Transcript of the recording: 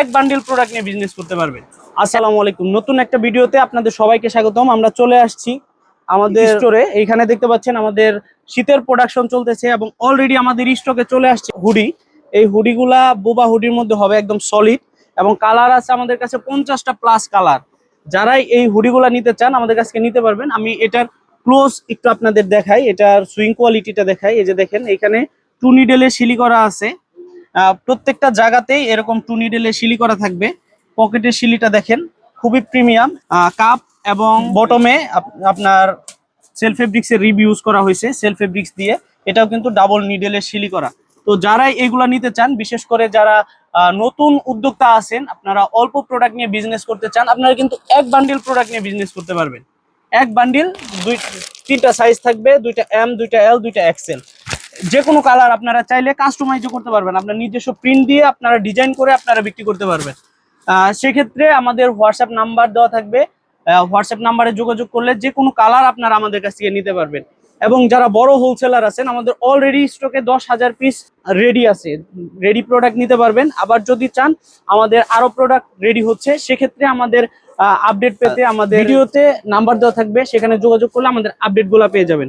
এক bundle product নিয়ে business করতে পারবেন। আসসালামু আলাইকুম। নতুন একটা ভিডিওতে আপনাদের সবাইকে স্বাগতম। আমরা চলে আসছি আমাদের স্টোরে এইখানে দেখতে পাচ্ছেন আমাদের শীতের প্রোডাকশন চলতেছে এবং অলরেডি আমাদের স্টকে চলে আসছে হুডি এই হুডিগুলা বোবা হুডির মধ্যে হবে একদম সলিড এবং কালার আছে আমাদের কাছে পঞ্চাশটা প্লাস কালার যারাই এই হুডিগুলা নিতে চান আমাদের কাছে নিতে পারবেন। আমি এটার ক্লোজ একটু আপনাদের দেখাই। এটার সুইং কোয়ালিটিটা দেখাই। এই যে দেখেন এখানে টু নিডেলে সিলি করা আছে। প্রত্যেকটা জায়গাতেই এরকম টু নিডেলে সিলি করা থাকবে। পকেটের শিলিটা দেখেন, খুবই প্রিমিয়াম। কাপ এবং বটমে আপনার সেল ফেব্রিক্স এর রিব ইউজ করা হয়েছে, সেল ফেব্রিক্স দিয়ে। এটাও কিন্তু ডাবল নিডেলের সিলি করা। তো যারাই এগুলা নিতে চান, বিশেষ করে যারা নতুন উদ্যোক্তা আছেন, আপনারা অল্প প্রোডাক্ট নিয়ে বিজনেস করতে চান, আপনারা কিন্তু এক বান্ডিল প্রোডাক্ট নিয়ে বিজনেস করতে পারবেন। এক বান্ডিল দুই, তিনটা সাইজ থাকবে, দুইটা এম দুইটা এল দুইটা এক্সেল যে কোনো কালার আপনারা চাইলে কাস্টমাইজও করতে পারবেন। আপনার নিজস্ব প্রিন্ট দিয়ে আপনারা ডিজাইন করে আপনারা বিক্রি করতে পারবেন। সেক্ষেত্রে আমাদের হোয়াটসঅ্যাপ নাম্বার দেওয়া থাকবে। হোয়াটসঅ্যাপ নাম্বারে যোগাযোগ করলে যে কোনো কালার আপনারা আমাদের কাছ থেকে নিতে পারবেন। এবং যারা বড় হোলসেলার আছেন আমাদের অলরেডি স্টকে দশ হাজার পিস রেডি আছে। রেডি প্রোডাক্ট নিতে পারবেন। আবার যদি চান আমাদের আরও প্রোডাক্ট রেডি হচ্ছে সেক্ষেত্রে আমাদের আপডেট পেতে আমাদের ভিডিওতে নাম্বার দেওয়া থাকবে। সেখানে যোগাযোগ করলে আমাদের আপডেটগুলো পেয়ে যাবেন।